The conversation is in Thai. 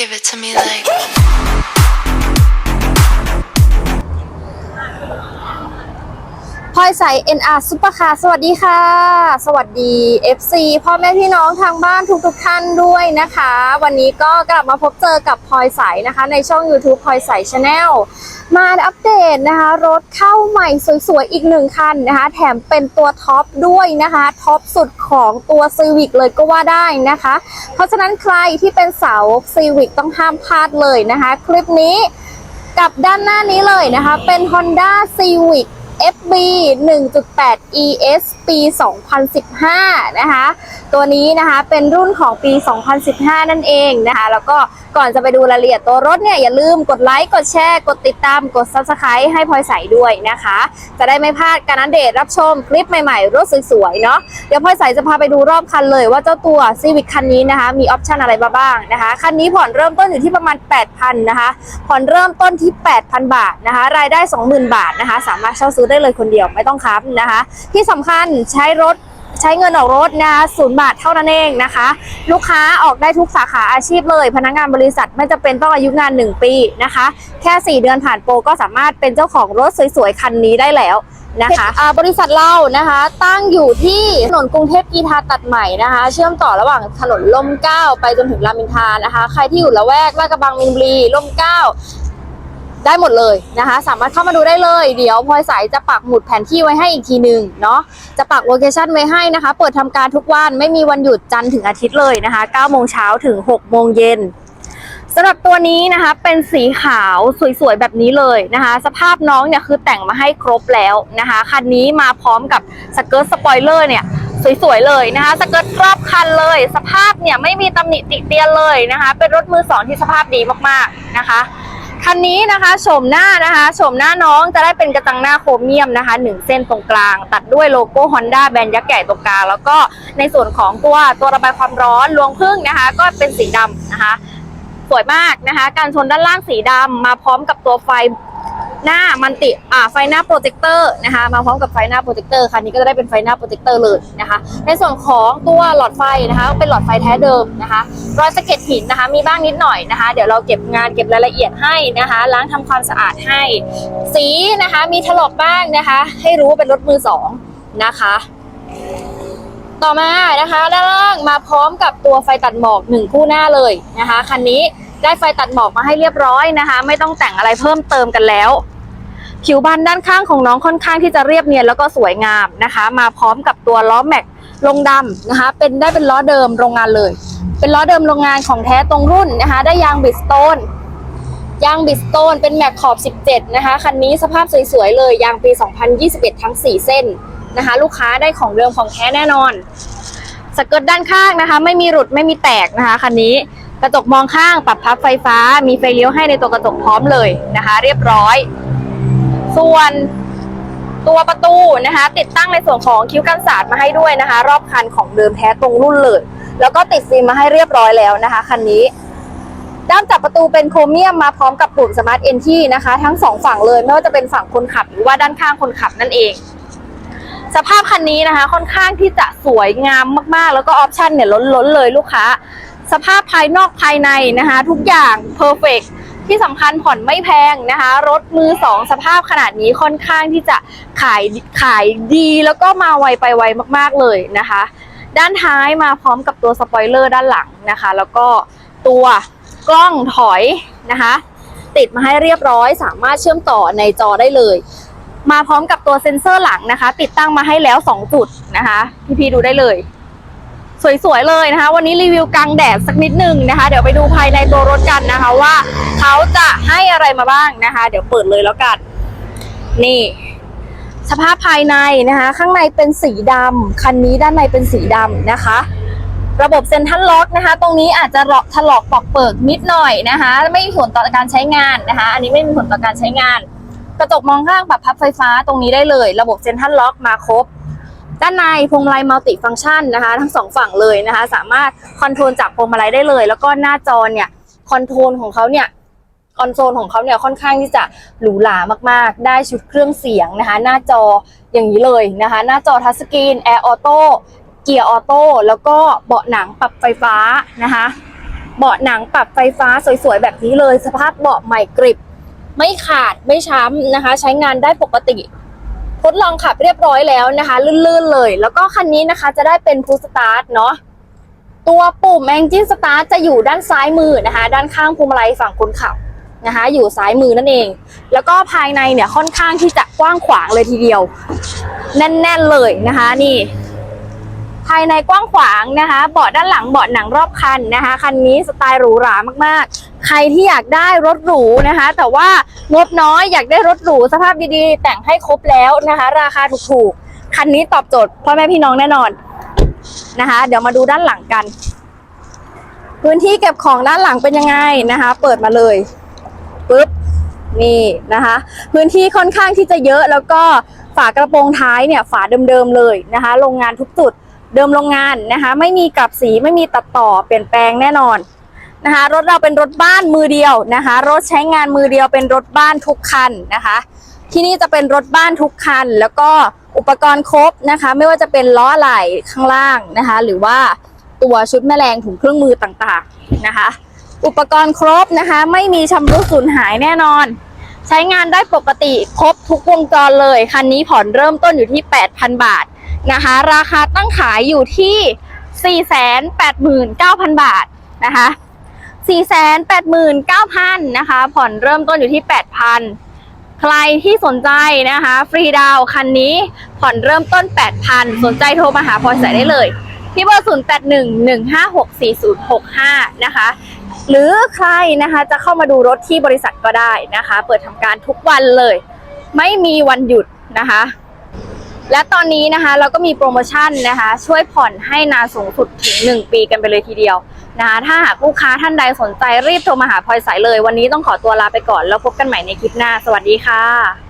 Give it to me like. พลอยใส NR ซุปเปอร์คาร์สวัสดีค่ะ สวัสดี FC พ่อแม่พี่น้องทางบ้านทุกๆท่านด้วยนะคะ วันนี้ก็กลับมาพบเจอกับพลอยใสนะคะ ในช่อง YouTube พลอยใสชาแนลมาอัปเดตนะคะ รถเข้าใหม่สวยๆ อีกหนึ่งคันนะคะ แถมเป็นตัวท็อปด้วยนะคะท็อปสุดของตัว Civic เลยก็ว่าได้นะคะ เพราะฉะนั้นใครที่เป็นสาว Civic ต้องห้ามพลาดเลยนะคะ คลิปนี้กับด้านหน้านี้เลยนะคะ เป็น Honda Civic FB 1.8 ES ปี 2015 นะคะ ตัวนี้นะคะเป็นรุ่นของปี 2015 นั่นเองนะคะ แล้วก็ก่อนจะไปดูรายละเอียดตัวรถเนี่ยอย่าลืมกดไลค์กดแชร์ กดติดตามกด Subscribe ให้พลอยใสด้วยนะคะ จะได้ไม่พลาดการอัปเดตรับชมคลิปใหม่ๆรถสวยๆเนาะเดี๋ยวพลอยใสจะพาไปดูรอบคันเลยว่าเจ้าตัว Civic คันนี้นะคะ มีออปชันอะไรบ้างนะคะคันนี้ผ่อนเริ่มต้นอยู่ที่ประมาณ 8,000นะคะผ่อนเริ่มต้นที่ 8,000 บาทนะคะ รายได้ 20,000 บาทนะคะ สามารถเช่าซื้อได้เลยคนเดียวไม่ต้องค้ำนะคะ ที่สำคัญใช้รถใช้เงินออกรถนะคะศูนย์บาทเท่านั้นเองนะคะ ลูกค้าออกได้ทุกสาขาอาชีพเลย พนักงานบริษัทไม่จะเป็นต้องอายุงาน 1 ปีนะคะ แค่ 4 เดือนผ่านโปรก็สามารถเป็นเจ้าของรถสวยๆ คันนี้ได้แล้วนะคะอ่าบริษัทเรานะคะ ตั้งอยู่ที่ถนนกรุงเทพกีทาตัดใหม่นะคะ เชื่อมต่อระหว่างถนนล่มเก้าไปจนถึงรามินทานะคะ ใครที่อยู่ละแวกลาดกระบังมินบุรีล่มเก้า ได้หมดเลยนะคะ สามารถเข้ามาดูได้เลย เดี๋ยวพลอยสายจะปักหมุดแผนที่ไว้ให้อีกทีหนึ่งเนาะจะปักโลเคชั่นไว้ให้นะคะ เปิดทำการทุกวันไม่มีวันหยุดจันทร์ถึงอาทิตย์เลยนะคะ9โมงเช้าถึง6โมงเย็นสำหรับตัวนี้นะคะเป็นสีขาวสวยๆแบบนี้เลยนะคะ สภาพน้องเนี่ยคือแต่งมาให้ครบแล้วนะคะคันนี้มาพร้อมกับสเกิร์ตสปอยเลอร์เนี่ยสวยๆเลยนะคะสเกิร์ตรอบคันเลย สภาพเนี่ยไม่มีตำหนิติเตียนเลยนะคะ เป็นรถมือสองที่สภาพดีมากๆนะคะ คันนี้นะคะโฉมหน้านะคะโฉมหน้าน้องจะได้เป็นกระจังหน้าโครเมียมนะคะหนึ่งเส้นตรงกลาง ตัดด้วยโลโก้ Honda แบรนด์ยักษ์ใหญ่ตรงกลางแล้วก็ในส่วนของตัวตัวระบายความร้อนรวงพึ่งนะคะ ก็เป็นสีดำนะคะ สวยมากนะคะ การชนด้านล่างสีดำมาพร้อมกับตัวไฟ หน้ามันติอ่าไฟหน้าโปรเจคเตอร์นะคะมาพร้อมกับไฟหน้าโปรเจคเตอร์คันนี้ก็จะได้เป็นไฟหน้าโปรเจคเตอร์เลยนะคะ ในส่วนของตัวหลอดไฟนะคะเป็นหลอดไฟแท้เดิมนะคะรอยสะเก็ดหินนะคะ มีบ้างนิดหน่อยนะคะ เดี๋ยวเราเก็บงานเก็บรายละเอียดให้นะคะ ล้างทำความสะอาดให้ สีนะคะมีถลอกบ้างนะคะ ให้รู้ว่าเป็นรถมือสองนะคะต่อมานะคะด้านล่างมาพร้อมกับตัวไฟตัดหมอกหนึ่งคู่หน้าเลยนะคะคันนี้ได้ไฟตัดหมอกมาให้เรียบร้อยนะคะ ไม่ต้องแต่งอะไรเพิ่มเติมกันแล้ว ผิวบานด้านข้างของน้องค่อนข้างที่จะเรียบเนียนแล้วก็สวยงามนะคะ มาพร้อมกับตัวล้อแม็กลงดำนะคะ เป็นได้เป็นล้อเดิมโรงงานเลย เป็นล้อเดิมโรงงานของแท้ตรงรุ่นนะคะ ได้ยางบิสโตนยางบิสโตนเป็นแม็กขอบ 17 นะคะ คันนี้สภาพสวยๆเลย ยางปี 2021 ทั้ง 4 เส้นนะคะ ลูกค้าได้ของเดิมของแท้แน่นอน สเกิร์ตด้านข้างนะคะ ไม่มีหลุดไม่มีแตกนะคะคันนี้กระจกมองข้างปรับพับไฟฟ้า มีไฟเลี้ยวให้ในตัวกระจกพร้อมเลยนะคะ เรียบร้อย ส่วนตัวประตูนะคะ ติดตั้งในส่วนของคิ้วกันศาสตร์มาให้ด้วยนะคะ รอบคันของเดิมแท้ตรงรุ่นเลย แล้วก็ติดฟิมมาให้เรียบร้อยแล้วนะคะคันนี้ ด้ามจับประตูเป็นโครเมียมมาพร้อมกับปุ่มสมาร์ทเอนที่นะคะ ทั้งสองฝั่งเลยไม่ว่าจะเป็นฝั่งคนขับหรือว่าด้านข้างคนขับนั่นเอง สภาพคันนี้นะคะ ค่อนข้างที่จะสวยงามมากๆ แล้วก็ออปชันเนี่ยล้นๆเลยลูกค้า สภาพภายนอกภายในนะคะ ทุกอย่างเพอร์เฟก ที่สำคัญผ่อนไม่แพงนะคะ รถมือสองสภาพขนาดนี้ค่อนข้างที่จะขายขายดีแล้วก็มาไวไปไวมากๆเลยนะคะ ด้านท้ายมาพร้อมกับตัวสปอยเลอร์ด้านหลังนะคะ แล้วก็ตัวกล้องถอยนะคะ ติดมาให้เรียบร้อย สามารถเชื่อมต่อในจอได้เลย มาพร้อมกับตัวเซ็นเซอร์หลังนะคะ ติดตั้งมาให้แล้ว 2 จุดนะคะ พี่ๆดูได้เลย สวยๆเลยนะคะ วันนี้รีวิวกลางแดดสักนิดหนึ่งนะคะ เดี๋ยวไปดูภายในตัวรถกันนะคะว่าเขาจะให้อะไรมาบ้างนะคะ เดี๋ยวเปิดเลยแล้วกัน นี่ สภาพภายในนะคะ ข้างในเป็นสีดำคันนี้ด้านในเป็นสีดำนะคะระบบเซ็นทรัลล็อกนะคะ ตรงนี้อาจจะหลอกถลอกปอกเปิกนิดหน่อยนะคะ ไม่มีผลต่อการใช้งานนะคะ อันนี้ไม่มีผลต่อการใช้งาน กระจกมองข้างปรับพับไฟฟ้าตรงนี้ได้เลย ระบบเซ็นทรัลล็อกมาครบ ด้านในพวงมาลัยมัลติฟังก์ชันนะคะ ทั้งสองฝั่งเลยนะคะ สามารถคอนโทรลจากพวงมาลัยได้เลย แล้วก็หน้าจอเนี่ยคอนโทรลของเขาเนี่ยคอนโซลของเขาเนี่ยค่อนข้างที่จะหรูหรามากๆ ได้ชุดเครื่องเสียงนะคะ หน้าจออย่างนี้เลยนะคะ หน้าจอทัชสกรีนแอร์ออโต้เกียร์ออโต้แล้วก็เบาะหนังปรับไฟฟ้านะคะเบาะหนังปรับไฟฟ้าสวยๆ แบบนี้เลย สภาพเบาะใหม่กริบ ไม่ขาดไม่ช้ำนะคะ ใช้งานได้ปกติ ทดลองขับเรียบร้อยแล้วนะคะ ลื่นๆเลย แล้วก็คันนี้นะคะจะได้เป็นพุสตาร์ทเนาะตัวปุ่ม Engine Start จะอยู่ด้านซ้ายมือนะคะ ด้านข้างพวงมาลัยฝั่งคนขับนะคะ อยู่ซ้ายมือนั่นเอง แล้วก็ภายในเนี่ยค่อนข้างที่จะกว้างขวางเลยทีเดียว แน่น ๆ เลยนะคะนี่ ภายในกว้างขวางนะคะ เบาะด้านหลังเบาะหนังรอบคันนะคะ คันนี้สไตล์หรูหรามากๆ ใครที่อยากได้รถหรูนะคะ แต่ว่างบน้อยอยากได้รถหรูสภาพดีๆ แต่งให้ครบแล้วนะคะ ราคาถูกๆ คันนี้ตอบโจทย์พ่อแม่พี่น้องแน่นอนนะคะ เดี๋ยวมาดูด้านหลังกัน พื้นที่เก็บของด้านหลังเป็นยังไงนะคะ เปิดมาเลยปุ๊บนี่นะคะ พื้นที่ค่อนข้างที่จะเยอะแล้วก็ฝากระโปรงท้ายเนี่ยฝาเดิมๆเลยนะคะ โรงงานทุกจุดเดิมโรงงานนะคะ ไม่มีกลับสีไม่มีตัดต่อเปลี่ยนแปลงแน่นอน นะคะรถเราเป็นรถบ้านมือเดียวนะคะ รถใช้งานมือเดียวเป็นรถบ้านทุกคันนะคะ ที่นี่จะเป็นรถบ้านทุกคัน แล้วก็อุปกรณ์ครบนะคะ ไม่ว่าจะเป็นล้อไหล่ข้างล่างนะคะ หรือว่าตัวชุดแมลงถุงเครื่องมือต่างๆนะคะ อุปกรณ์ครบนะคะ ไม่มีชำรุดสูญหายแน่นอน ใช้งานได้ปกติครบทุกวงจรเลยคันนี้ผ่อนเริ่มต้นอยู่ที่ 8,000 บาทนะคะ ราคาตั้งขายอยู่ที่ 489,000 บาทนะคะ 489,000นะคะ ผ่อนเริ่มต้นอยู่ที่ 8,000 ใครที่สนใจนะคะ ฟรีดาวคันนี้ผ่อนเริ่มต้น 8,000 สนใจโทรมาหาพลอยใส่ได้เลย ที่เบอร์ 0811564065 นะคะ หรือใครนะคะจะเข้ามาดูรถที่บริษัทก็ได้นะคะ เปิดทำการทุกวันเลย ไม่มีวันหยุดนะคะ และตอนนี้นะคะเราก็มีโปรโมชั่นนะคะ ช่วยผ่อนให้นานสูงสุดถึง 1 ปีกันไปเลยทีเดียวนะคะถ้าหากลูกค้าท่านใดสนใจรีบโทรมาหาพลอยสายเลย วันนี้ต้องขอตัวลาไปก่อนแล้วพบกันใหม่ในคลิปหน้า สวัสดีค่ะ